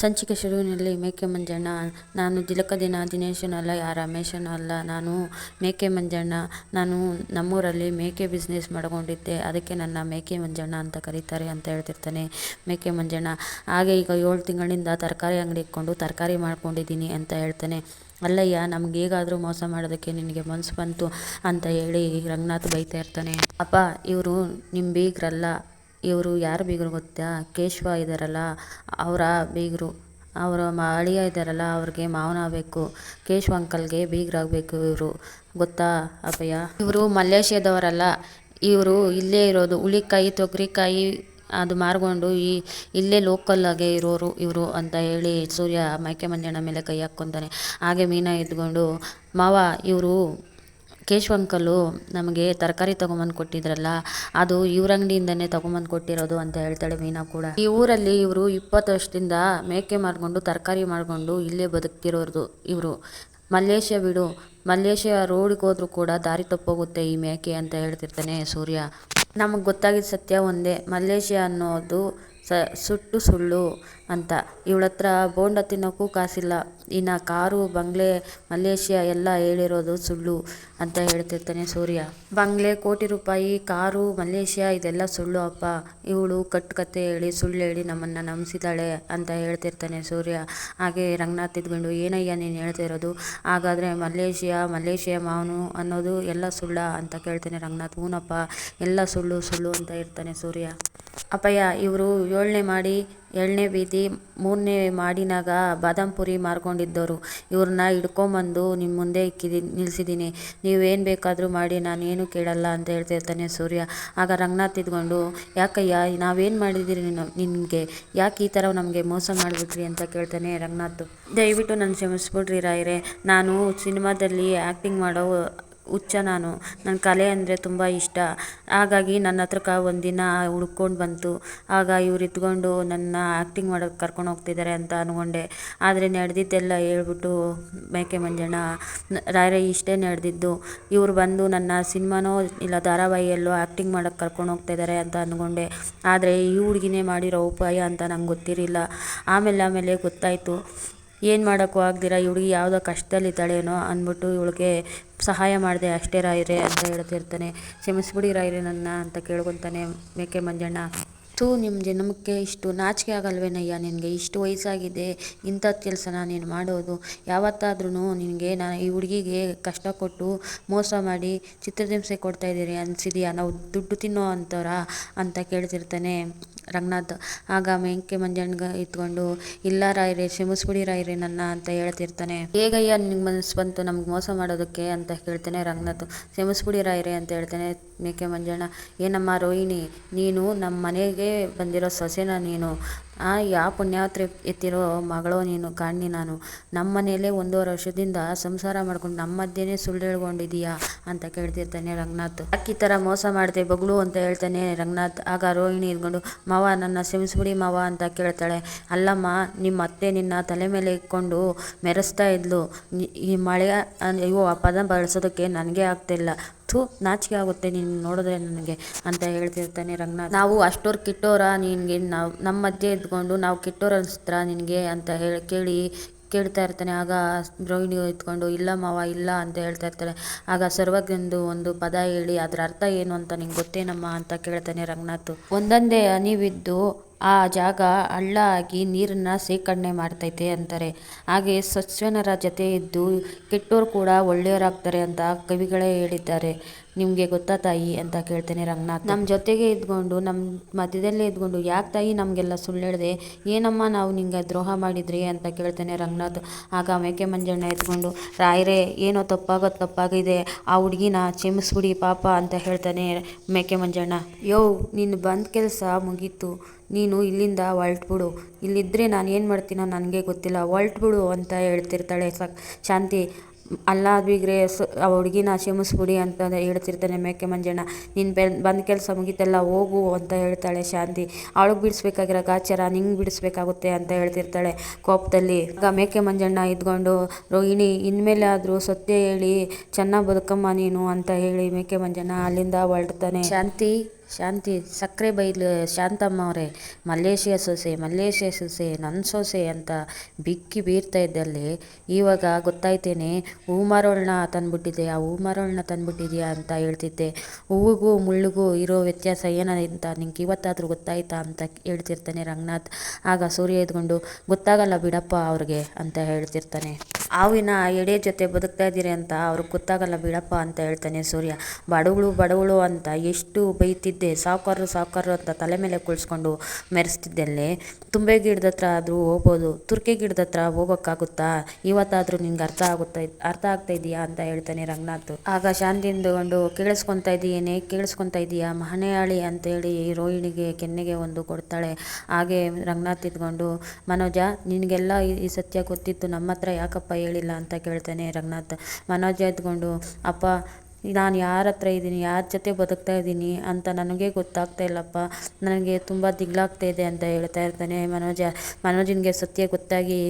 ಸಂಚಿಕೆ ಶುರುವಿನಲ್ಲಿ ಮೇಕೆ ಮಂಜಣ್ಣ, ನಾನು ದಿಲಕದಿನ ದಿನೇಶನ ಅಲ್ಲ ಯಾ ರಮೇಶನೂ ಅಲ್ಲ ನಾನು ಮೇಕೆ ಮಂಜಣ್ಣ, ನಾನು ನಮ್ಮೂರಲ್ಲಿ ಮೇಕೆ ಬಿಸ್ನೆಸ್ ಮಾಡ್ಕೊಂಡಿದ್ದೆ, ಅದಕ್ಕೆ ನನ್ನ ಮೇಕೆ ಮಂಜಣ್ಣ ಅಂತ ಕರೀತಾರೆ ಅಂತ ಹೇಳ್ತಿರ್ತಾನೆ ಮೇಕೆ ಮಂಜಣ್ಣ. ಹಾಗೆ ಈಗ ಏಳು ತಿಂಗಳಿಂದ ತರಕಾರಿ ಅಂಗಡಿ ಇಟ್ಕೊಂಡು ತರಕಾರಿ ಮಾಡ್ಕೊಂಡಿದ್ದೀನಿ ಅಂತ ಹೇಳ್ತಾನೆ. ಅಲ್ಲಯ್ಯ, ನಮ್ಗೆ ಹೇಗಾದರೂ ಮೋಸ ಮಾಡೋದಕ್ಕೆ ನಿನಗೆ ಮನಸ್ಸು ಬಂತು ಅಂತ ಹೇಳಿ ರಂಗನಾಥ್ ಬೈತಾ ಇರ್ತಾನೆ. ಅಪ್ಪ, ಇವರು ನಿಮ್ಮ ಬೀಗ್ರಲ್ಲ ಇವರು ಯಾರು ಬೀಗರು ಗೊತ್ತಾ ಕೇಶವ ಇದ್ದಾರಲ್ಲ ಅವರ ಬೀಗರು. ಅವರ ಮ ಅಳಿಯ ಇದ್ದಾರಲ್ಲ ಅವ್ರಿಗೆ ಮಾವನ ಆಗಬೇಕು. ಕೇಶವ ಅಂಕಲ್ಗೆ ಬೀಗರಾಗಬೇಕು ಇವರು. ಗೊತ್ತಾ ಅಪ್ಪಯ್ಯ ಇವರು ಮಲೇಷ್ಯಾದವರಲ್ಲ ಇವರು ಇಲ್ಲೇ ಇರೋದು. ಹುಳಿಕಾಯಿ, ತೊಗರಿಕಾಯಿ ಅದು ಮಾರ್ಕೊಂಡು ಈ ಇಲ್ಲೇ ಲೋಕಲ್ಲಾಗೆ ಇರೋರು ಇವರು ಅಂತ ಹೇಳಿ ಸೂರ್ಯ ಮೈಕೆ ಮಂಜಣ್ಣ ಮೇಲೆ ಕೈ ಹಾಕ್ಕೊತಾನೆ. ಹಾಗೆ ಮೀನಾ ಎದ್ಕೊಂಡು, ಮಾವ ಇವರು ಕೇಶವ ಅಂಕಲು ನಮಗೆ ತರಕಾರಿ ತೊಗೊಂಬಂದು ಕೊಟ್ಟಿದ್ರಲ್ಲ, ಅದು ಇವ್ರ ಅಂಗಡಿಯಿಂದನೇ ತೊಗೊಂಬಂದು ಕೊಟ್ಟಿರೋದು ಅಂತ ಹೇಳ್ತಾಳೆ ಮೀನಾ ಕೂಡ. ಈ ಊರಲ್ಲಿ ಇವರು ಇಪ್ಪತ್ತು ವರ್ಷದಿಂದ ಮೇಕೆ ಮಾರ್ಕೊಂಡು ತರಕಾರಿ ಮಾರ್ಕೊಂಡು ಇಲ್ಲೇ ಬದುಕ್ತಿರೋದು ಇವರು. ಮಲ್ಲೇಶ ಬಿಡು ಮಲ್ಲೇಶ ರೋಡಿಗೆ ಹೋದ್ರು ಕೂಡ ದಾರಿ ತಪ್ಪೋಗುತ್ತೆ ಈ ಮೇಕೆ ಅಂತ ಹೇಳ್ತಿರ್ತಾನೆ ಸೂರ್ಯ. ನಮಗೆ ಗೊತ್ತಾಗಿದ್ದ ಸತ್ಯ ಒಂದೇ ಮಲ್ಲೇಶ ಅನ್ನೋದು ಸ, ಸುಟ್ಟು ಸುಳ್ಳು ಅಂತ. ಇವಳ ಹತ್ರ ಬೋಂಡ ತಿನ್ನೋಕ್ಕೂ ಕಾಸಿಲ್ಲ. ಇನ್ನು ಕಾರು, ಬಂಗ್ಲೆ, ಮಲೇಷ್ಯಾ ಎಲ್ಲ ಹೇಳಿರೋದು ಸುಳ್ಳು ಅಂತ ಹೇಳ್ತಿರ್ತಾನೆ ಸೂರ್ಯ. ಬಂಗ್ಲೆ ಕೋಟಿ ರೂಪಾಯಿ, ಕಾರು, ಮಲೇಷ್ಯಾ ಇದೆಲ್ಲ ಸುಳ್ಳು ಅಪ್ಪ. ಇವಳು ಕಟ್ಟು ಕತೆ ಹೇಳಿ, ಸುಳ್ಳು ಹೇಳಿ ನಮ್ಮನ್ನು ನಂಬಿಸಿದಾಳೆ ಅಂತ ಹೇಳ್ತಿರ್ತಾನೆ ಸೂರ್ಯ. ಹಾಗೆ ರಂಗನಾಥ್ ಇದ್ಕೊಂಡು, ಏನಯ್ಯ ನೀನು ಹೇಳ್ತಿರೋದು ಹಾಗಾದರೆ ಮಲೇಷ್ಯಾ ಮಲೇಷ್ಯಾ ಮಾವನು ಅನ್ನೋದು ಎಲ್ಲ ಸುಳ್ಳ ಅಂತ ಕೇಳ್ತಾನೆ ರಂಗನಾಥ್. ಹೂನಪ್ಪ, ಎಲ್ಲ ಸುಳ್ಳು ಸುಳ್ಳು ಅಂತ ಇರ್ತಾನೆ ಸೂರ್ಯ. ಅಪ್ಪಯ್ಯ, ಇವರು ಏಳನೇ ಮಾಡಿ, ಏಳನೇ ಬೀದಿ, ಮೂರನೇ ಮಾಡಿನಾಗ ಬಾದಾಮ್ ಪುರಿ ಮಾರ್ಕೊಂಡಿದ್ದವರು. ಇವ್ರನ್ನ ಹಿಡ್ಕೊಂಬಂದು ನಿಮ್ಮ ಮುಂದೆ ಇಕ್ಕಿದ್ದೀನಿ ನಿಲ್ಲಿಸಿದ್ದೀನಿ ನೀವೇನು ಬೇಕಾದರೂ ಮಾಡಿ, ನಾನೇನು ಕೇಳಲ್ಲ ಅಂತ ಹೇಳ್ತಿರ್ತಾನೆ ಸೂರ್ಯ. ಆಗ ರಂಗನಾಥ್ ಇದ್ಕೊಂಡು, ಯಾಕಯ್ಯ, ನಾವೇನು ಮಾಡಿದ್ದೀರಿ ನಿಮಗೆ ಯಾಕೆ ಈ ಥರ ನಮಗೆ ಮೋಸ ಮಾಡಿಬಿಟ್ರಿ? ಅಂತ ಕೇಳ್ತಾನೆ ರಂಗನಾಥ್. ದಯವಿಟ್ಟು ನನ್ನ ಕ್ಷಮಿಸ್ಬಿಡ್ರಿ ರಾಯರೇ. ನಾನು ಸಿನಿಮಾದಲ್ಲಿ ಆ್ಯಕ್ಟಿಂಗ್ ಮಾಡೋ ಹುಚ್ಚ ನಾನು. ನನ್ನ ಕಲೆ ಅಂದರೆ ತುಂಬ ಇಷ್ಟ. ಹಾಗಾಗಿ ನನ್ನ ಹತ್ರಕ್ಕೆ ಒಂದಿನ ಹುಡ್ಕೊಂಡು ಬಂತು. ಆಗ ಇವ್ರು ಇದ್ಕೊಂಡು ನನ್ನ ಆ್ಯಕ್ಟಿಂಗ್ ಮಾಡೋಕ್ಕೆ ಕರ್ಕೊಂಡು ಹೋಗ್ತಿದ್ದಾರೆ ಅಂತ ಅಂದ್ಕೊಂಡೆ ಆದರೆ ನಡೆದಿದ್ದೆಲ್ಲ ಹೇಳ್ಬಿಟ್ಟು ಮೇಕೆ ಮಂಜಣ್ಣ ರಾಯರೇ ಇಷ್ಟೇ ನಡೆದಿದ್ದು. ಇವ್ರು ಬಂದು ನನ್ನ ಸಿನಿಮಾನೋ ಇಲ್ಲ ಧಾರಾವಾಹಿಯಲ್ಲೋ ಆ್ಯಕ್ಟಿಂಗ್ ಮಾಡೋಕ್ಕೆ ಕರ್ಕೊಂಡು ಹೋಗ್ತಿದ್ದಾರೆ ಅಂತ ಅಂದ್ಕೊಂಡೆ ಆದರೆ ಈ ಹುಡುಗಿನೇ ಮಾಡಿರೋ ಉಪಾಯ ಅಂತ ನಂಗೆ ಗೊತ್ತಿರಲಿಲ್ಲ. ಆಮೇಲೆ ಆಮೇಲೆ ಗೊತ್ತಾಯಿತು. ಏನು ಮಾಡೋಕ್ಕೂ ಆಗ್ದಿರ, ಈ ಹುಡುಗಿ ಯಾವುದೋ ಕಷ್ಟದಲ್ಲಿದ್ದಾಳೇನೋ ಅಂದ್ಬಿಟ್ಟು ಇವಳಿಗೆ ಸಹಾಯ ಮಾಡಿದೆ, ಅಷ್ಟೇ ರಾಯರೇ ಅಂತ ಹೇಳ್ತಿರ್ತಾನೆ. ಕ್ಷಮಿಸ್ಬಿಡಿ ರಾಯರೇ ನನ್ನ ಅಂತ ಕೇಳ್ಕೊತಾನೆ ಮೇಕೆ ಮಂಜಣ್ಣ. ಥೂ ನಿಮ್ಮ ಜನ್ಮಕ್ಕೆ ಇಷ್ಟು ನಾಚಿಕೆ ಆಗಲ್ವೇನಯ್ಯ? ನಿನಗೆ ಇಷ್ಟು ವಯಸ್ಸಾಗಿದೆ, ಇಂಥ ಕೆಲಸನ ನೀನು ಮಾಡೋದು. ಯಾವತ್ತಾದ್ರೂ ನಿನಗೆ ನಾನು ಈ ಹುಡುಗಿಗೆ ಕಷ್ಟ ಕೊಟ್ಟು ಮೋಸ ಮಾಡಿ ಚಿತ್ರದಿಂಸೆ ಕೊಡ್ತಾ ಇದ್ದೀರಿ ಅನಿಸಿದೆಯಾ? ನಾವು ದುಡ್ಡು ತಿನ್ನೋ ಅಂಥವ್ರ ಅಂತ ಕೇಳ್ತಿರ್ತಾನೆ ರಂಗನಾಥ್. ಆಗ ಮೆಂಕೆ ಮಂಜಣ್ಣ ಇತ್ಕೊಂಡು ಇಲ್ಲ ರಾಯರೇ, ಕ್ಷಮಿಸ್ಬಿಡಿ ರಾಯರೇ ನನ್ನ ಅಂತ ಹೇಳ್ತಿರ್ತಾನೆ. ಹೇಗಯ್ಯ ನಿಮ್ಗೆ ಮನಸ್ಸು ಬಂತು ನಮ್ಗೆ ಮೋಸ ಮಾಡೋದಕ್ಕೆ ಅಂತ ಕೇಳ್ತಾನೆ ರಂಗನಾಥ್. ಕ್ಷಮಿಸ್ಬಿಡಿ ರಾಯರೇ ಅಂತ ಹೇಳ್ತಾನೆ. ಮೇಕೆ ಮಂಜಣ್ಣ ಏನಮ್ಮ ರೋಹಿಣಿ ನೀನು ನಮ್ಮ ಮನೆಗೆ ಬಂದಿರೋ ಸೊಸೆನ ನೀನು ಆ ಯಾವ ಪುಣ್ಯಾತ್ರಿ ಎತ್ತಿರೋ ಮಗಳೋ ನೀನು ಕಾಣಿ ನಾನು. ನಮ್ಮ ಮನೆಯಲ್ಲೇ ಒಂದೂವರೆ ವರ್ಷದಿಂದ ಸಂಸಾರ ಮಾಡ್ಕೊಂಡು ನಮ್ಮ ಮಧ್ಯೆನೇ ಸುಳ್ಳು ಹೇಳ್ಕೊಂಡಿದೀಯಾ ಅಂತ ಕೇಳ್ತಿರ್ತಾನೆ ರಂಗನಾಥ್. ಅಕ್ಕಿ ಥರ ಮೋಸ ಮಾಡಿದೆ ಬಗ್ಳು ಅಂತ ಹೇಳ್ತಾನೆ ರಂಗನಾಥ್. ಆಗ ರೋಹಿಣಿ ಇದ್ಕೊಂಡು, ಮಾವ, ನನ್ನ ಕ್ಷಮಿಸ್ಬಿಡಿ ಮಾವ ಅಂತ ಕೇಳ್ತಾಳೆ. ಅಲ್ಲಮ್ಮ, ನಿಮ್ಮ ಅತ್ತೆ ನಿನ್ನ ತಲೆ ಮೇಲೆ ಇಟ್ಕೊಂಡು ಮೆರೆಸ್ತಾ ಇದ್ಲು. ಈ ಮಳೆ, ಅಯ್ಯೋ, ಆ ಪದ ಬಳಸೋದಕ್ಕೆ ನನಗೆ ಆಗ್ತಿಲ್ಲ. ಥೂ, ನಾಚಿಕೆ ಆಗುತ್ತೆ ನೀನು ನೋಡಿದ್ರೆ ನನಗೆ ಅಂತ ಹೇಳ್ತಿರ್ತಾನೆ ರಂಗನಾಥ್. ನಾವು ಅಷ್ಟೋರು ಕಿಟ್ಟೋರ ನಿನಗೆ ನಾವು ನಮ್ಮ ಮಧ್ಯೆ ಇದ್ಕೊಂಡು ನಾವು ಕೆಟ್ಟೋರು ಅನ್ಸತ್ರ ನಿನಗೆ ಅಂತ ಹೇಳಿ ಕೇಳಿ ಕೇಳ್ತಾ ಇರ್ತಾನೆ. ಆಗ ರೋಹಿಣಿ ಎತ್ಕೊಂಡು, ಇಲ್ಲ ಮಾವ, ಇಲ್ಲ ಅಂತ ಹೇಳ್ತಾ ಇರ್ತಾಳೆ. ಆಗ ಸರ್ವಜ್ಞಂದು ಒಂದು ಪದ ಹೇಳಿ, ಅದರ ಅರ್ಥ ಏನು ಅಂತ ನಿಂಗೆ ಗೊತ್ತೇನಮ್ಮ ಅಂತ ಕೇಳ್ತಾನೆ ರಂಗನಾಥ್. ಒಂದೊಂದೇ ಹನಿ ಬಿದ್ದು ಆ ಜಾಗ ಹಳ್ಳ ಆಗಿ ನೀರನ್ನು ಶೇಖರಣೆ ಮಾಡ್ತೈತೆ ಅಂತಾರೆ. ಹಾಗೆ ಸಸ್ಯನರ ಜೊತೆ ಇದ್ದು ಕೆಟ್ಟೋರು ಕೂಡ ಒಳ್ಳೆಯವರಾಗ್ತಾರೆ ಅಂತ ಕವಿಗಳೇ ಹೇಳಿದ್ದಾರೆ. ನಿಮಗೆ ಗೊತ್ತಾ ತಾಯಿ ಅಂತ ಕೇಳ್ತೇನೆ ರಂಗನಾಥ್. ನಮ್ಮ ಜೊತೆಗೆ ಇದ್ಕೊಂಡು ನಮ್ಮ ಮಧ್ಯದಲ್ಲೇ ಇದ್ಕೊಂಡು ಯಾಕೆ ತಾಯಿ ನಮಗೆಲ್ಲ ಸುಳ್ಳು ಹೇಳಿದೆ? ಏನಮ್ಮ ನಾವು ನಿಂಗೆ ದ್ರೋಹ ಮಾಡಿದ್ರಿ ಅಂತ ಕೇಳ್ತೇನೆ ರಂಗನಾಥ್. ಆಗ ಮೇಕೆ ಮಂಜಣ್ಣ ಎತ್ಕೊಂಡು ರಾಯರೇ ಏನೋ ತಪ್ಪಾಗೋ ತಪ್ಪಾಗಿದೆ. ಆ ಹುಡುಗಿನ ಕ್ಷಮಿಸ್ಬಿಡಿ ಪಾಪ ಅಂತ ಹೇಳ್ತಾನೆ ಮೇಕೆ ಮಂಜಣ್ಣ. ಯೋ, ನೀನು ಬಂದ ಕೆಲಸ ಮುಗೀತು. ನೀನು ಇಲ್ಲಿಂದ ಹೊರಟ್ಬಿಡು ಇಲ್ಲಿದ್ದರೆ ನಾನು ಏನು ಮಾಡ್ತೀನೋ ನನಗೆ ಗೊತ್ತಿಲ್ಲ. ಹೊರಟ್ಬಿಡು ಅಂತ ಹೇಳ್ತಿರ್ತಾಳೆ ಸಕ್ ಶಾಂತಿ. ಅಲ್ಲ ಬೀಗ್ರೆ ಸ, ಆ ಹುಡುಗಿನ ಕ್ಷಮಿಸ್ಬಿಡಿ ಅಂತ ಹೇಳ್ತಿರ್ತಾನೆ ಮೇಕೆ ಮಂಜಣ್ಣ ನೀನು ಬೆ ಬಂದ ಕೆಲಸ ಮುಗಿತೆಲ್ಲ ಹೋಗು ಅಂತ ಹೇಳ್ತಾಳೆ ಶಾಂತಿ. ಅವಳಿಗೆ ಬಿಡಿಸ್ಬೇಕಾಗಿರೋ ಗಾಚಾರ ನಿಂಗೆ ಬಿಡಿಸ್ಬೇಕಾಗುತ್ತೆ ಅಂತ ಹೇಳ್ತಿರ್ತಾಳೆ ಕೋಪದಲ್ಲಿ. ಆಗ ಮೇಕೆ ಮಂಜಣ್ಣ ಇದ್ಕೊಂಡು, ರೋಹಿಣಿ ಇನ್ಮೇಲೆ ಆದರೂ ಸತ್ಯ ಹೇಳಿ, ಚೆನ್ನಾಗಿ ಬದುಕಮ್ಮ ನೀನು ಅಂತ ಹೇಳಿ ಮೇಕೆ ಮಂಜಣ್ಣ ಅಲ್ಲಿಂದ ಹೊರಡ್ತಾನೆ ಶಾಂತಿ ಶಾಂತಿ, ಸಕ್ಕರೆ ಬೈಲು ಶಾಂತಮ್ಮ ಅವರೇ ಮಲ್ಲೇಶಿಯ ಸೊಸೆ ಮಲ್ಲೇಶಿಯ ಸೊಸೆ ನನ್ನ ಸೊಸೆ ಅಂತ ಬಿಕ್ಕಿ ಬೀರ್ತಾ ಇದ್ದಲ್ಲಿ ಇವಾಗ ಗೊತ್ತಾಯ್ತೇನೆ ಹೂ ಮಾರೋಳನ್ನ ತಂದುಬಿಟ್ಟಿದೆ. ಆ ಹೂ ಮಾರೋಳನ್ನ ತಂದುಬಿಟ್ಟಿದೆಯಾ ಅಂತ ಹೇಳ್ತಿದ್ದೆ. ಹೂವಿಗೂ ಮುಳ್ಳುಗೂ ಇರೋ ವ್ಯತ್ಯಾಸ ಏನಂತ ನಿಂಗೆ ಇವತ್ತಾದರೂ ಗೊತ್ತಾಯ್ತಾ ಅಂತ ಹೇಳ್ತಿರ್ತಾನೆ ರಂಗನಾಥ್. ಆಗ ಸೂರ್ಯ ಎದ್ಕೊಂಡು, ಗೊತ್ತಾಗಲ್ಲ ಬಿಡಪ್ಪ ಅವ್ರಿಗೆ ಅಂತ ಹೇಳ್ತಿರ್ತಾನೆ. ಹಾವಿನ ಎಡೆ ಜೊತೆ ಬದುಕ್ತಾ ಇದ್ದೀರಿ ಅಂತ ಅವ್ರಿಗೆ ಗೊತ್ತಾಗಲ್ಲ ಬಿಡಪ್ಪ ಅಂತ ಹೇಳ್ತಾನೆ ಸೂರ್ಯ. ಬಡವಳು ಬಡವಳು ಅಂತ ಎಷ್ಟು ಬೈತಿದ್ದೆ ಸಾವುಕಾರರು ಸಾವುಕಾರರು ಅಂತ ತಲೆ ಮೇಲೆ ಕುಳಿಸ್ಕೊಂಡು ಮೆರೆಸ್ತಿದ್ದಲ್ಲೇ. ತುಂಬೆ ಗಿಡದ ಹತ್ರ ಆದರೂ ಹೋಗ್ಬೋದು. ತುರ್ಕೆ ಗಿಡದ ಹತ್ರ ಹೋಗೋಕ್ಕಾಗುತ್ತಾ? ಇವತ್ತಾದರೂ ನಿಂಗೆ ಅರ್ಥ ಆಗುತ್ತಾ ಅರ್ಥ ಆಗ್ತಾ ಇದೆಯಾ ಅಂತ ಹೇಳ್ತಾನೆ ರಂಗನಾಥ್. ಆಗ ಶಾಂತಿಯಿಂದುಕೊಂಡು ಕೇಳಿಸ್ಕೊತಾ ಇದೆಯೇನೆ, ಕೇಳಿಸ್ಕೊತಾ ಇದೆಯಾ? ಮಹನೆಯಾಳಿ ಅಂತೇಳಿ ರೋಹಿಣಿಗೆ ಕೆನ್ನೆಗೆ ಒಂದು ಕೊಡ್ತಾಳೆ. ಹಾಗೆ ರಂಗನಾಥ್ ಇದ್ಕೊಂಡು, ಮನೋಜ, ನಿನಗೆಲ್ಲ ಈ ಸತ್ಯ ಗೊತ್ತಿತ್ತು ನಮ್ಮ ಹತ್ರ ಯಾಕಪ್ಪ ಹೇಳಿಲ್ಲ ಅಂತ ಕೇಳ್ತಾನೆ ರಂಗನಾಥ್. ಮನೋಜ ಇದ್ಕೊಂಡು, ಅಪ್ಪ ನಾನು ಯಾರ ಹತ್ರ ಇದ್ದೀನಿ, ಯಾರ ಜೊತೆ ಬದುಕ್ತಾ ಇದ್ದೀನಿ ಅಂತ ನನಗೆ ಗೊತ್ತಾಗ್ತಾ ಇಲ್ಲಪ್ಪ. ನನಗೆ ತುಂಬ ದಿಗ್ಲಾಗ್ತಾ ಇದೆ ಅಂತ ಹೇಳ್ತಾ ಇರ್ತಾನೆ ಮನೋಜ. ಮನೋಜನಿಗೆ ಸತ್ಯ ಗೊತ್ತಾಗಿ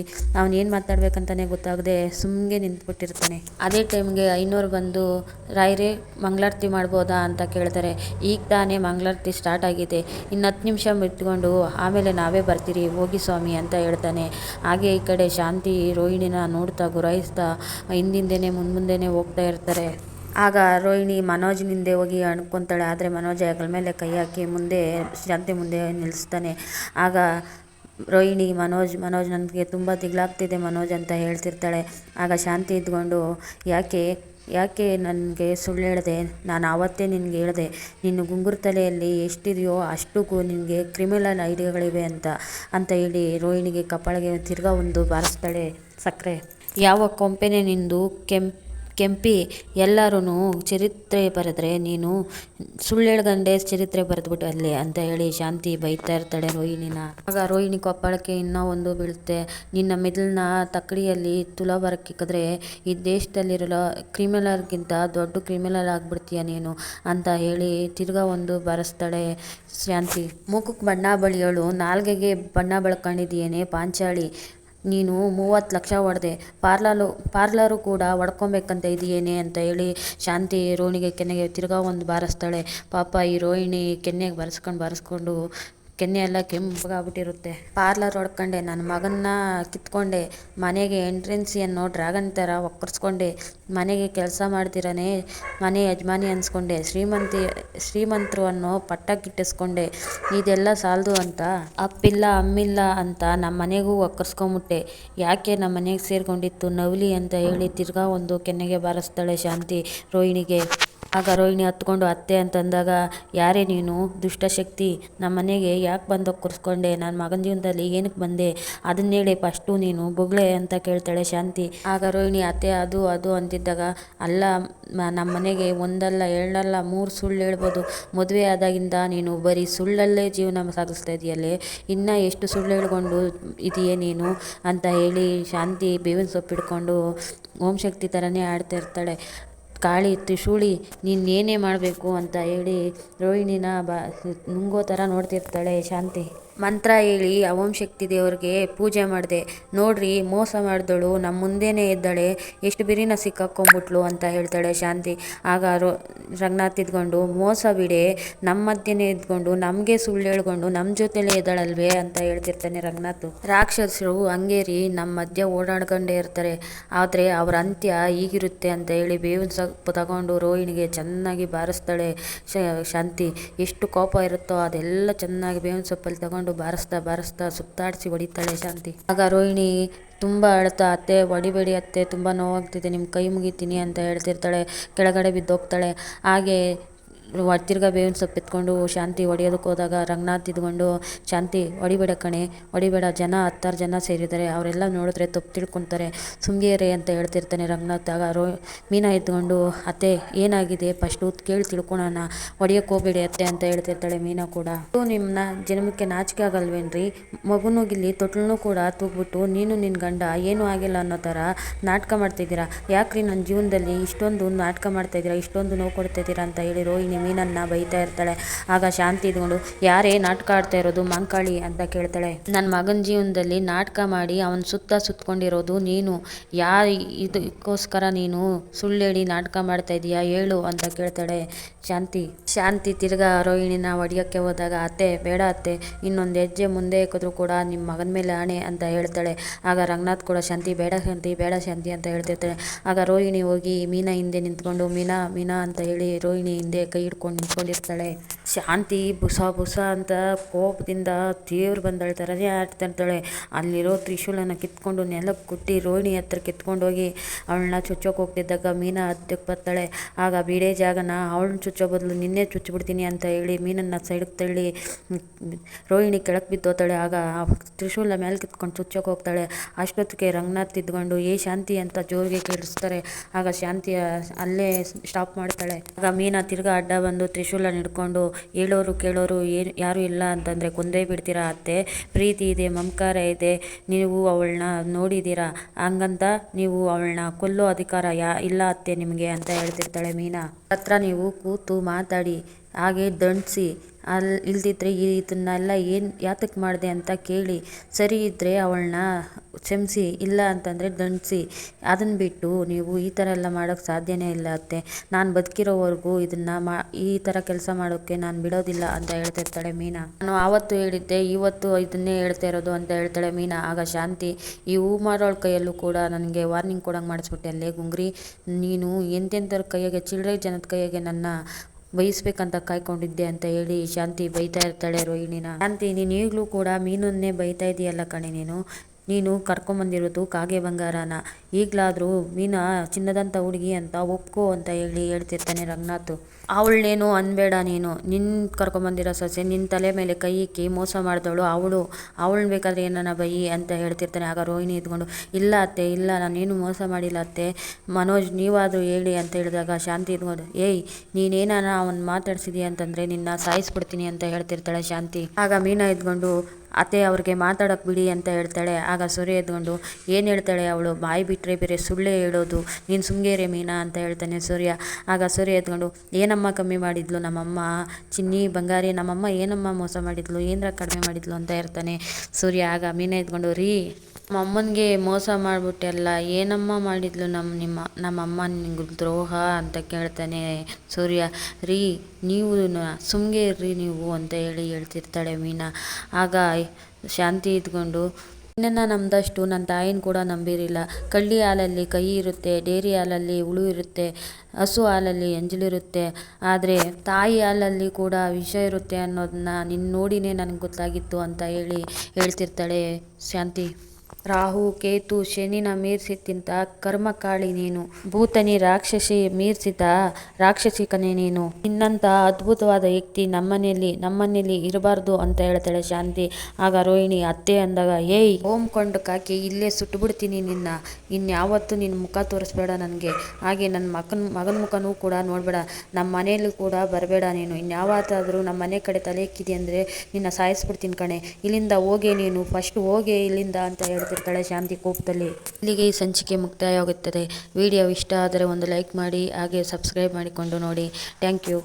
ಅವನೇನು ಏನು ಮಾತಾಡ್ಬೇಕಂತಾನೆ ಗೊತ್ತಾಗದೆ ಸುಮ್ಮನೆ ನಿಂತ್ಬಿಟ್ಟಿರ್ತಾನೆ. ಅದೇ ಟೈಮ್ಗೆ ಐನೂರು ಬಂದು ರಾಯರೇ ಮಂಗಳಾರತಿ ಮಾಡ್ಬೋದಾ? ಅಂತ ಕೇಳ್ತಾರೆ. ಈಗ ತಾನೇ ಮಂಗಳಾರತಿ ಸ್ಟಾರ್ಟ್ ಆಗಿದೆ. ಇನ್ನು ಹತ್ತು ನಿಮಿಷ ಬಿಟ್ಕೊಂಡು ಆಮೇಲೆ ನಾವೇ ಬರ್ತೀರಿ, ಹೋಗಿ ಸ್ವಾಮಿ ಅಂತ ಹೇಳ್ತಾನೆ. ಹಾಗೆ ಈ ಕಡೆ ಶಾಂತಿ, ರೋಹಿಣಿನ ನೋಡ್ತಾ ಗುರಾಯಿಸ್ತಾ ಹಿಂದಿಂದೇನೆ, ಮುಂದೆ ಹೋಗ್ತಾ ಇರ್ತಾರೆ. ಆಗ ರೋಹಿಣಿ ಮನೋಜ್ ಹಿಂದೆ ಹೋಗಿ ಅಣ್ಕೊತಾಳೆ ಆದರೆ ಮನೋಜ್ ಹೆಗಲ ಮೇಲೆ ಕೈ ಹಾಕಿ ಮುಂದೆ ಶಾಂತಿ ಮುಂದೆ ನಿಲ್ಲಿಸ್ತಾನೆ ಆಗ ರೋಹಿಣಿ ಮನೋಜ್ ಮನೋಜ್ ನನಗೆ ತುಂಬ ತಿಗ್ಲಾಗ್ತಿದೆ ಮನೋಜ್ ಅಂತ ಹೇಳ್ತಿರ್ತಾಳೆ. ಆಗ ಶಾಂತಿ ಇದ್ಕೊಂಡು ಯಾಕೆ ಯಾಕೆ ನನಗೆ ಸುಳ್ಳು ಹೇಳಿದೆ? ನಾನು ಆವತ್ತೇ ನಿನಗೆ ಹೇಳಿದೆ, ನಿನ್ನ ಗುಂಗುರು ತಲೆಯಲ್ಲಿ ಎಷ್ಟಿದೆಯೋ ಅಷ್ಟಕ್ಕೂ ನಿನಗೆ ಕ್ರಿಮಿನಲ್ ಐಡಿಯಾಗಳಿವೆ ಅಂತ ಅಂತ ಹೇಳಿ ರೋಹಿಣಿಗೆ ಕಪಾಳಿಗೆ ತಿರ್ಗಾ ಒಂದು ಬಾರಿಸ್ತಾಳೆ ಸಕ್ಕರೆ. ಯಾವ ಕೊಂಪೆನೇ ನಿಂದು? ಕೆಂಪು ಕೆಂಪಿ ಎಲ್ಲರೂ ಚರಿತ್ರೆ ಬರೆದ್ರೆ ನೀನು ಸುಳ್ಳೇಳ್ಗಂಡೆ ಚರಿತ್ರೆ ಬರೆದ್ಬಿಟ್ಟು ಅಲ್ಲಿ ಅಂತ ಹೇಳಿ ಶಾಂತಿ ಬೈತಾ ಇರ್ತಾಳೆ ರೋಹಿಣಿನ. ಆಗ ರೋಹಿಣಿ ಕೊಪ್ಪಳಕ್ಕೆ ಇನ್ನೂ ಒಂದು ಬೀಳುತ್ತೆ. ನಿನ್ನ ಮೆದುಳನ್ನ ತಕ್ಕಡಿಯಲ್ಲಿ ತುಲಾಭಾರಕ್ಕಿಕ್ಕಿದ್ರೆ ಈ ದೇಶದಲ್ಲಿರೋ ಕ್ರಿಮಿನಲ್ಗಿಂತ ದೊಡ್ಡ ಕ್ರಿಮಿನಲ್ ಆಗ್ಬಿಡ್ತೀಯ ನೀನು ಅಂತ ಹೇಳಿ ತಿರ್ಗಾ ಒಂದು ಬರೆಸ್ತಾಳೆ ಶಾಂತಿ. ಮೂಕಕ್ಕೆ ಬಣ್ಣ ಬಳಿಯೋಳು, ನಾಲ್ಗೆಗೆ ಬಣ್ಣ ಬಳ್ಕೊಂಡಿದ್ದೀಯೇನೆ ಪಾಂಚಾಳಿ. ನೀನು ಮೂವತ್ತು ಲಕ್ಷ ಹೊಡೆದೆ ಪಾರ್ಲರು ಪಾರ್ಲರು ಕೂಡ ಹೊಡ್ಕೊಬೇಕಂತ ಇದೆಯೇನೆ ಅಂತ ಹೇಳಿ ಶಾಂತಿ ರೋಹಿಣಿಗೆ ಕೆನ್ನೆಗೆ ತಿರ್ಗಾ ಒಂದು ಬಾರಿಸ್ತಾಳೆ. ಪಾಪ ಈ ರೋಹಿಣಿ ಕೆನ್ನೆಗೆ ಬಾರಿಸ್ಕೊಂಡು ಬಾರಿಸ್ಕೊಂಡು ಕೆನ್ನೆ ಎಲ್ಲ ಕೆಂಪಗಾಗ್ಬಿಟ್ಟಿರುತ್ತೆ ಪಾರ್ಲರ್ ಹೊಡ್ಕೊಂಡೆ ನನ್ನ ಮಗನ್ನ ಕಿತ್ಕೊಂಡೆ, ಮನೆಗೆ ಎಂಟ್ರೆನ್ಸಿಯನ್ನು ಡ್ರ್ಯಾಗನ್ ಥರ ಒಕ್ಕರ್ಸ್ಕೊಂಡೆ, ಮನೆಗೆ ಕೆಲಸ ಮಾಡ್ತಿರನೇ ಮನೆ ಯಜಮಾನಿ ಅನ್ಸ್ಕೊಂಡೆ, ಶ್ರೀಮಂತಿ, ಶ್ರೀಮಂತರು ಅನ್ನೋ ಪಟ್ಟ ಕಿಟ್ಟಿಸ್ಕೊಂಡೆ ಇದೆಲ್ಲ ಸಾಲದು ಅಂತ? ಅಪ್ಪಿಲ್ಲ, ಅಮ್ಮಿಲ್ಲ ಅಂತ ನಮ್ಮ ಮನೆಗೂ ಒಕ್ಕರ್ಸ್ಕೊಂಬಿಟ್ಟೆ. ಯಾಕೆ ನಮ್ಮ ಮನೆಗೆ ಸೇರ್ಕೊಂಡಿತ್ತು ನವಲಿ? ಅಂತ ಹೇಳಿ ತಿರ್ಗಾ ಒಂದು ಕೆನ್ನೆಗೆ ಬಾರಿಸ್ತಾಳೆ ಶಾಂತಿ ರೋಹಿಣಿಗೆ. ಆಗ ರೋಹಿಣಿ ಹತ್ಕೊಂಡು ಅತ್ತೆ ಅಂತಂದಾಗ, ಯಾರೇ ನೀನು? ದುಷ್ಟಶಕ್ತಿ. ನಮ್ಮ ಮನೆಗೆ ಯಾಕೆ ಬಂದು ಕೂರಿಸ್ಕೊಂಡೆ? ನನ್ನ ಮಗನ ಜೀವನದಲ್ಲಿ ಏನಕ್ಕೆ ಬಂದೆ? ಅದನ್ನ ಹೇಳಿ ಫಸ್ಟು ನೀನು ಬೊಗಳೆ ಅಂತ ಕೇಳ್ತಾಳೆ ಶಾಂತಿ. ಆಗ ರೋಹಿಣಿ ಅತ್ತೆ, ಅದು ಅದು ಅಂತಿದ್ದಾಗ, ಅಲ್ಲ ನಮ್ಮ ಮನೆಗೆ ಒಂದಲ್ಲ, ಎರಡಲ್ಲ, ಮೂರು ಸುಳ್ಳು ಹೇಳ್ಬೋದು. ಮದುವೆ ಆದಾಗಿಂದ ನೀನು ಬರೀ ಸುಳ್ಳಲ್ಲೇ ಜೀವನ ಸಾಗಿಸ್ತಾ ಇದೆಯಲ್ಲೇ? ಇನ್ನೂ ಎಷ್ಟು ಸುಳ್ಳು ಹೇಳ್ಕೊಂಡು ಇದೆಯೇ ನೀನು? ಅಂತ ಹೇಳಿ ಶಾಂತಿ ಬೇವಿನ ಸೊಪ್ಪಿಡ್ಕೊಂಡು ಓಂ ಶಕ್ತಿ ಥರನೇ ಆಡ್ತಾ ಇರ್ತಾಳೆ. ಕಾಳಿ ತ್ರಿಶೂಲಿ ನೀನು ಏನೇ ಮಾಡಬೇಕು ಅಂತ ಹೇಳಿ ರೋಹಿಣಿನ ಬಾ ನುಂಗೋ ಥರ ನೋಡ್ತಿರ್ತಾಳೆ ಶಾಂತಿ. ಮಂತ್ರ ಹೇಳಿ ಓಂ ಶಕ್ತಿ ದೇವರಿಗೆ ಪೂಜೆ ಮಾಡಿದೆ. ನೋಡ್ರಿ, ಮೋಸ ಮಾಡಿದಳು ನಮ್ಮ ಮುಂದೆನೇ ಇದ್ದಾಳೆ, ಎಷ್ಟು ಬಿರಿನ ಸಿಕ್ಕಾಕೊಂಡ್ಬಿಟ್ಲು ಅಂತ ಹೇಳ್ತಾಳೆ ಶಾಂತಿ. ಆಗ ರೋ, ರಂಗನಾಥ್ ಇದ್ಕೊಂಡು, ಮೋಸ ಬಿಡೆ ನಮ್ಮ ಮಧ್ಯೆನೇ ಇದ್ಕೊಂಡು, ನಮಗೆ ಸುಳ್ಳು ಹೇಳ್ಕೊಂಡು ನಮ್ಮ ಜೊತೆಲೇ ಇದ್ದಾಳಲ್ವೇ ಅಂತ ಹೇಳ್ತಿರ್ತಾನೆ ರಂಗನಾಥ್. ರಾಕ್ಷಸರು ಹಂಗೇರಿ ನಮ್ಮ ಮಧ್ಯ ಓಡಾಡ್ಕೊಂಡೇ ಇರ್ತಾರೆ. ಆದರೆ ಅವರ ಅಂತ್ಯ ಈಗಿರುತ್ತೆ ಅಂತ ಹೇಳಿ ಬೇವಿನ ಸೊಪ್ಪು ತಗೊಂಡು ರೋಹಿಣಿಗೆ ಚೆನ್ನಾಗಿ ಬಾರಿಸ್ತಾಳೆ ಶಾಂತಿ. ಎಷ್ಟು ಕೋಪ ಇರುತ್ತೋ ಅದೆಲ್ಲ ಚೆನ್ನಾಗಿ ಬೇವಿನ ಸೊಪ್ಪಲ್ಲಿ ತಗೊಂಡು ಬಾರಿಸ್ತಾ ಬಾರಿಸ್ತಾ ಸುತ್ತಾಡಿಸಿ ಹೊಡಿತಾಳೆ ಶಾಂತಿ. ಆಗ ರೋಹಿಣಿ ತುಂಬ ಅಳ್ತಾ, ಅತ್ತೆ ಹೊಡಿಬೇಡಿ ಅತ್ತೆ, ತುಂಬ ನೋವಾಗ್ತಿದೆ ನಿಮ್ಮ ಕೈ ಮುಗಿತೀನಿ ಅಂತ ಹೇಳ್ತಿರ್ತಾಳೆ. ಕೆಳಗಡೆ ಬಿದ್ದೋಗ್ತಾಳೆ. ಹಾಗೆ ತಿರ್ಗಾ ಬೇವಿನ ಸೊಪ್ಪು ಎತ್ಕೊಂಡು ಶಾಂತಿ ಹೊಡಿಯೋದಕ್ಕೆ ಹೋದಾಗ ರಂಗನಾಥ್ ಇದ್ಕೊಂಡು ಶಾಂತಿ ಹೊಡಿಬೇಡ ಕಣೆ, ಹೊಡಿಬೇಡ, ಜನ ಹತ್ತಾರು ಜನ ಸೇರಿದ್ದಾರೆ, ಅವರೆಲ್ಲ ನೋಡಿದ್ರೆ ತಪ್ಪು ತಿಳ್ಕೊತಾರೆ, ಸುಮ್ಗೇರೆ ಅಂತ ಹೇಳ್ತಿರ್ತಾನೆ ರಂಗನಾಥ್. ಆಗ ರೋ, ಮೀನಾ ಎತ್ಕೊಂಡು, ಅತ್ತೆ, ಏನಾಗಿದೆ? ಫಸ್ಟು ಕೇಳಿ ತಿಳ್ಕೊಳೋಣ, ಹೊಡಿಯೋಕ್ಕೆ ಹೋಗ್ಬೇಡಿ ಅತ್ತೆ ಅಂತ ಹೇಳ್ತಿರ್ತಾಳೆ ಮೀನಾ ಕೂಡ. ನಿಮ್ಮನ್ನ ಜನ್ಮಕ್ಕೆ ನಾಚಿಕೆ ಆಗಲ್ವೇನ್ರಿ? ಮಗುನೋಗಿಲ್ಲಿ ಗಿಲ್ಲಿ ತೊಟ್ಲನ್ನು ಕೂಡ ತೂಗ್ಬಿಟ್ಟು ನೀನು ನಿನ್ನ ಗಂಡ ಏನೂ ಆಗಿಲ್ಲ ಅನ್ನೋ ಥರ ನಾಟಕ ಮಾಡ್ತಿದ್ದೀರಾ? ಯಾಕ್ರಿ ನನ್ನ ಜೀವನದಲ್ಲಿ ಇಷ್ಟೊಂದು ನಾಟಕ ಮಾಡ್ತಾಯಿದ್ದೀರಾ ಇಷ್ಟೊಂದು ನೋವು ಕೊಡ್ತಾಯಿದ್ದೀರಾ ಅಂತ ಹೇಳಿ ರೋಹಿಣಿ ರೋಹಿಣಿ ಮೀನನ್ನು ಬೈತಾ ಇರ್ತಾಳೆ. ಆಗ ಶಾಂತಿ ಇದ್ಕೊಂಡು, ಯಾರೇ ನಾಟಕ ಆಡ್ತಾ ಇರೋದು ಮಂಕಾಳಿ ಅಂತ ಕೇಳ್ತಾಳೆ. ನನ್ನ ಮಗನ ಜೀವನದಲ್ಲಿ ನಾಟಕ ಮಾಡಿ ಅವನ ಸುತ್ತ ಸುತ್ತಕೊಂಡಿರೋದು ನೀನು. ಯಾ, ಇದಕ್ಕೋಸ್ಕರ ನೀನು ಸುಳ್ಳೇಳಿ ನಾಟಕ ಮಾಡ್ತಾ ಇದೀಯಾ ಹೇಳು ಅಂತ ಕೇಳ್ತಾಳೆ ಶಾಂತಿ. ಶಾಂತಿ ತಿರ್ಗಾ ರೋಹಿಣಿನ ಹೊಡಿಯೋಕ್ಕೆ ಹೋದಾಗ, ಅತ್ತೆ, ಬೇಡ ಅತ್ತೆ, ಇನ್ನೊಂದು ಹೆಜ್ಜೆ ಮುಂದೆ ಇಕ್ಕಿದ್ರು ಕೂಡ ನಿಮ್ಮ ಮಗನ ಮೇಲೆ ಆಣೆ ಅಂತ ಹೇಳ್ತಾಳೆ. ಆಗ ರಂಗನಾಥ್ ಕೂಡ, ಶಾಂತಿ, ಬೇಡ ಶಾಂತಿ ಬೇಡ ಶಾಂತಿ ಅಂತ ಹೇಳ್ತಿರ್ತಾಳೆ. ಆಗ ರೋಹಿಣಿ ಹೋಗಿ ಮೀನಾ ಹಿಂದೆ ನಿಂತ್ಕೊಂಡು, ಮೀನಾ ಮೀನಾ ಅಂತ ಹೇಳಿ ರೋಹಿಣಿ ಹಿಂದೆ ಕೈ ಹಿಡ್ಕೊಂಡು ನಿಂತ್ಕೊಂಡಿರ್ತಾಳೆ. ಶಾಂತಿ ಬುಸ ಬುಸ ಅಂತ ಕೋಪದಿಂದ ದೇವ್ರು ಬಂದಳ ಥರನೇ ಆಡ್ತಿರ್ತಾಳೆ ಅಲ್ಲಿರೋ ತ್ರಿಶೂಲನ ಕಿತ್ಕೊಂಡು ನೆಲಕ್ಕೆ ಕುಟ್ಟಿ ರೋಹಿಣಿ ಹತ್ರ ಕಿತ್ಕೊಂಡೋಗಿ ಅವಳನ್ನ ಚುಚ್ಚೋಕೆ ಹೋಗ್ತಿದ್ದಾಗ ಮೀನಾ ಹತ್ತಕ್ಕೆ ಬರ್ತಾಳೆ. ಆಗ ಬಿಡೇ ಜಾಗನ ಅವಳನ್ನ ಚುಚ್ಚೋ ಬದಲು ನಿನ್ನೆ ಚುಚ್ಚಿಬಿಡ್ತೀನಿ ಅಂತ ಹೇಳಿ ಮೀನನ್ನು ಸೈಡ್ಗೆ ತಳ್ಳಿ ರೋಹಿಣಿ ಕೆಳಕ್ಕೆ ಬಿದ್ದೋತಾಳೆ. ಆಗ ತ್ರಿಶೂಲ ಮೇಲೆ ಕಿತ್ಕೊಂಡು ಚುಚ್ಚೋಕೆ ಹೋಗ್ತಾಳೆ. ಅಷ್ಟೊತ್ತಿಗೆ ರಂಗನಾಥ್ ಇದ್ಕೊಂಡು ಏ ಶಾಂತಿ ಅಂತ ಜೋರಿಗೆ ಕೇಳಿಸ್ತಾರೆ. ಆಗ ಶಾಂತಿ ಅಲ್ಲೇ ಸ್ಟಾಪ್ ಮಾಡ್ತಾಳೆ. ಆಗ ಮೀನಾ ತಿರ್ಗಾ ಅಡ್ಡ ಬಂದು ತ್ರಿಶೂಲ ಹಿಡ್ಕೊಂಡು ಹೇಳೋರು ಕೇಳೋರು ಏನು ಯಾರು ಇಲ್ಲ ಅಂತಂದರೆ ಕೊಂದೇ ಬಿಡ್ತೀರಾ ಅತ್ತೆ? ಪ್ರೀತಿ ಇದೆ, ಮಮಕಾರ ಇದೆ, ನೀವು ಅವಳನ್ನ ನೋಡಿದ್ದೀರಾ? ಹಂಗಂತ ನೀವು ಅವಳನ್ನ ಕೊಲ್ಲೋ ಅಧಿಕಾರ ಯಾ ಇಲ್ಲ ಅತ್ತೆ ನಿಮಗೆ ಅಂತ ಹೇಳ್ತಿರ್ತಾಳೆ ಮೀನಾ. ಹತ್ರ ನೀವು ಕೂತು ಮಾತಾಡಿ. ಹಾಗೆ ದಂಡಿಸಿ ಅಲ್ಲಿ ಇಲ್ದಿದ್ರೆ ಇದನ್ನೆಲ್ಲ ಏನು ಯಾತಕ್ಕೆ ಮಾಡಿದೆ ಅಂತ ಕೇಳಿ, ಸರಿ ಇದ್ದರೆ ಅವಳನ್ನ ಕ್ಷಮಿಸಿ, ಇಲ್ಲ ಅಂತಂದರೆ ದಂಡಿಸಿ ಅದನ್ನು ಬಿಟ್ಟು ನೀವು ಈ ಥರ ಎಲ್ಲ ಮಾಡೋಕ್ಕೆ ಸಾಧ್ಯನೇ ಇಲ್ಲ ಅತ್ತೆ. ನಾನು ಬದುಕಿರೋವರೆಗೂ ಇದನ್ನು ಮಾ, ಈ ಥರ ಕೆಲಸ ಮಾಡೋಕ್ಕೆ ನಾನು ಬಿಡೋದಿಲ್ಲ ಅಂತ ಹೇಳ್ತಿರ್ತಾಳೆ ಮೀನಾ. ನಾನು ಆವತ್ತು ಹೇಳಿದ್ದೆ, ಇವತ್ತು ಇದನ್ನೇ ಹೇಳ್ತಾ ಇರೋದು ಅಂತ ಹೇಳ್ತಾಳೆ ಮೀನಾ. ಆಗ ಶಾಂತಿ, ಈ ಹೂ ಮಾರೋಳ ಕೈಯಲ್ಲೂ ಕೂಡ ನನಗೆ ವಾರ್ನಿಂಗ್ ಕೊಡೋಂಗೆ ಮಾಡಿಸ್ಬಿಟ್ಟೆ ಅಲ್ಲೇ ಗುಂಗ್ರಿ. ನೀನು ಎಂತೆಂಥವ್ರ ಕೈಯಾಗೆ ಚಿಲ್ಲರೆ ಜನದ ಕೈಯಾಗೆ ನನ್ನ ಬೈಸ್ಬೇಕಂತ ಕಾಯ್ಕೊಂಡಿದ್ದೆ ಅಂತ ಹೇಳಿ ಶಾಂತಿ ಬೈತಾ ಇರ್ತಾಳೆ ರೋಹಿಣಿನ. ಶಾಂತಿ, ನೀನು ಈಗಲೂ ಕೂಡ ಮೀನನ್ನೇ ಬೈತಾ ಇದೆಯಲ್ಲ ಕಣೆ ನೀನು? ನೀನು ಕರ್ಕೊಂಬಂದಿರೋದು ಕಾಗೆ ಬಂಗಾರನ. ಈಗಲಾದರೂ ಮೀನಾ ಚಿನ್ನದಂಥ ಹುಡುಗಿ ಅಂತ ಒಪ್ಕೋ ಅಂತ ಹೇಳಿ ಹೇಳ್ತಿರ್ತಾನೆ ರಂಗನಾಥ್. ಅವಳನ್ನೇನು ಅನ್ಬೇಡ ನೀನು. ನಿನ್ನ ಕರ್ಕೊಂಬಂದಿರೋ ಸೊಸೆ ನಿನ್ನ ತಲೆ ಮೇಲೆ ಕೈ ಇಕ್ಕಿ ಮೋಸ ಮಾಡಿದವಳು ಅವಳು. ಅವಳನ್ನ ಬೇಕಾದ್ರೆ ಏನನ್ನ ಬೈಯಿ ಅಂತ ಹೇಳ್ತಿರ್ತಾನೆ. ಆಗ ರೋಹಿಣಿ ಇದ್ಕೊಂಡು ಇಲ್ಲ ಅತ್ತೆ, ಇಲ್ಲ ನಾನೇನು ಮೋಸ ಮಾಡಿಲ್ಲ ಅತ್ತೆ. ಮನೋಜ್, ನೀವಾದರೂ ಹೇಳಿ ಅಂತ ಹೇಳಿದಾಗ ಶಾಂತಿ ಇದ್ಕೊಂಡು ಏಯ್, ನೀನೇನಾನ ಅವನು ಮಾತಾಡ್ಸಿದೀಯ ಅಂತಂದರೆ ನಿನ್ನ ಸಾಯಿಸ್ಬಿಡ್ತೀನಿ ಅಂತ ಹೇಳ್ತಿರ್ತಾಳೆ ಶಾಂತಿ. ಆಗ ಮೀನಾ ಇದ್ಕೊಂಡು ಅತ್ತೆ, ಅವ್ರಿಗೆ ಮಾತಾಡೋಕೆ ಬಿಡಿ ಅಂತ ಹೇಳ್ತಾಳೆ. ಆಗ ಸೂರ್ಯ ಎದ್ಕೊಂಡು, ಏನು ಹೇಳ್ತಾಳೆ ಅವಳು? ಬಾಯಿ ಬಿಟ್ಟರೆ ಬೇರೆ ಸುಳ್ಳೇ ಹೇಳೋದು. ನೀನು ಸುಂಗೇರೆ ಮೀನಾ ಅಂತ ಹೇಳ್ತಾನೆ ಸೂರ್ಯ. ಆಗ ಸೂರ್ಯ ಎದ್ಕೊಂಡು, ಏನಮ್ಮ ಕಮ್ಮಿ ಮಾಡಿದ್ಲು? ನಮ್ಮಮ್ಮ ಚಿನ್ನಿ, ಬಂಗಾರಿ, ನಮ್ಮಮ್ಮ ಏನಮ್ಮ ಮೋಸ ಮಾಡಿದ್ಲು? ಏನರ ಕಡಿಮೆ ಮಾಡಿದ್ಲು ಅಂತ ಇರ್ತಾನೆ. ಸೂರ್ಯ ಆಗ ಮೀನ ಎತ್ಕೊಂಡು, ರೀ, ನಮ್ಮಮ್ಮನಿಗೆ ಮೋಸ ಮಾಡಿಬಿಟ್ಟೆಲ್ಲ ಏನಮ್ಮ ಮಾಡಿದ್ಲು ನಮ್ಮ ನಿಮ್ಮ, ನಮ್ಮಮ್ಮ ನಿಂಗೆ ದ್ರೋಹ ಅಂತ ಕೇಳ್ತಾನೆ ಸೂರ್ಯ. ರೀ, ನೀವು ಸುಮ್ಗೆ ಇರ್ರಿ ನೀವು ಅಂತ ಹೇಳಿ ಹೇಳ್ತಿರ್ತಾಳೆ ಮೀನಾ. ಆಗ ಶಾಂತಿ ಇದ್ಕೊಂಡು ನಿನ್ನನ್ನು ನಂಬಿದಷ್ಟು ನನ್ನ ತಾಯಿನ ಕೂಡ ನಂಬಿರಿಲ್ಲ. ಕಳ್ಳಿ ಹಾಲಲ್ಲಿ ಕೈ ಇರುತ್ತೆ, ಡೇರಿ ಹಾಲಲ್ಲಿ ಹುಳು ಇರುತ್ತೆ, ಹಸು ಹಾಲಲ್ಲಿ ಎಂಜಲಿರುತ್ತೆ ಆದರೆ ತಾಯಿ ಹಾಲಲ್ಲಿ ಕೂಡ ವಿಷ ಇರುತ್ತೆ ಅನ್ನೋದನ್ನ ನಿನ್ನ ನೋಡಿನೇ ನನಗೆ ಗೊತ್ತಾಗಿತ್ತು ಅಂತ ಹೇಳಿ ಹೇಳ್ತಿರ್ತಾಳೆ ಶಾಂತಿ. ರಾಹು, ಕೇತು, ಶನಿನ ಮೀರ್ಸಿತ್ತಿಂತ ಕರ್ಮಕಾಳಿ ನೀನು. ಭೂತನಿ ರಾಕ್ಷಸಿ ಮೀರಿಸಿದ ರಾಕ್ಷಸಿ ಕನೆ ನೀನು. ನಿನ್ನಂತ ಅದ್ಭುತವಾದ ವ್ಯಕ್ತಿ ನಮ್ಮನೆಯಲ್ಲಿ ನಮ್ಮನೆಯಲ್ಲಿ ಇರಬಾರ್ದು ಅಂತ ಹೇಳ್ತಾಳೆ ಶಾಂತಿ. ಆಗ ರೋಹಿಣಿ ಅತ್ತೆ ಅಂದಾಗ, ಏಯ್ ಕೊಂಡು ಕಾಕಿ, ಇಲ್ಲೇ ಸುಟ್ಟುಬಿಡ್ತೀನಿ ನಿನ್ನ. ಇನ್ಯಾವತ್ತೂ ನಿನ್ನ ಮುಖ ತೋರಿಸ್ಬೇಡ ನನಗೆ. ಹಾಗೆ ನನ್ನ ಮಗನ ಮಗನ ಮುಖನೂ ಕೂಡ ನೋಡಬೇಡ. ನಮ್ಮ ಮನೆಯಲ್ಲೂ ಕೂಡ ಬರಬೇಡ ನೀನು. ಇನ್ಯಾವತ್ತಾದರೂ ನಮ್ಮ ಮನೆ ಕಡೆ ತಲೆ ಎಕ್ಕಿದೆ ಅಂದರೆ ನಿನ್ನ ಸಾಯಿಸ್ಬಿಡ್ತೀನಿ ಕಣೆ. ಇಲ್ಲಿಂದ ಹೋಗೆ ನೀನು. ಫಸ್ಟ್ ಹೋಗೆ ಇಲ್ಲಿಂದ ಅಂತ ಹೇಳ್ತಿರ್ತಾಳೆ ಶಾಂತಿ ಕೋಪದಲ್ಲಿ ಇಲ್ಲಿಗೆ ಈ ಸಂಚಿಕೆ ಮುಕ್ತಾಯವಾಗುತ್ತದೆ. ವಿಡಿಯೋ ಇಷ್ಟ ಆದರೆ ಒಂದು ಲೈಕ್ ಮಾಡಿ, ಹಾಗೆ ಸಬ್ಸ್ಕ್ರೈಬ್ ಮಾಡಿಕೊಂಡು ನೋಡಿ. Thank you.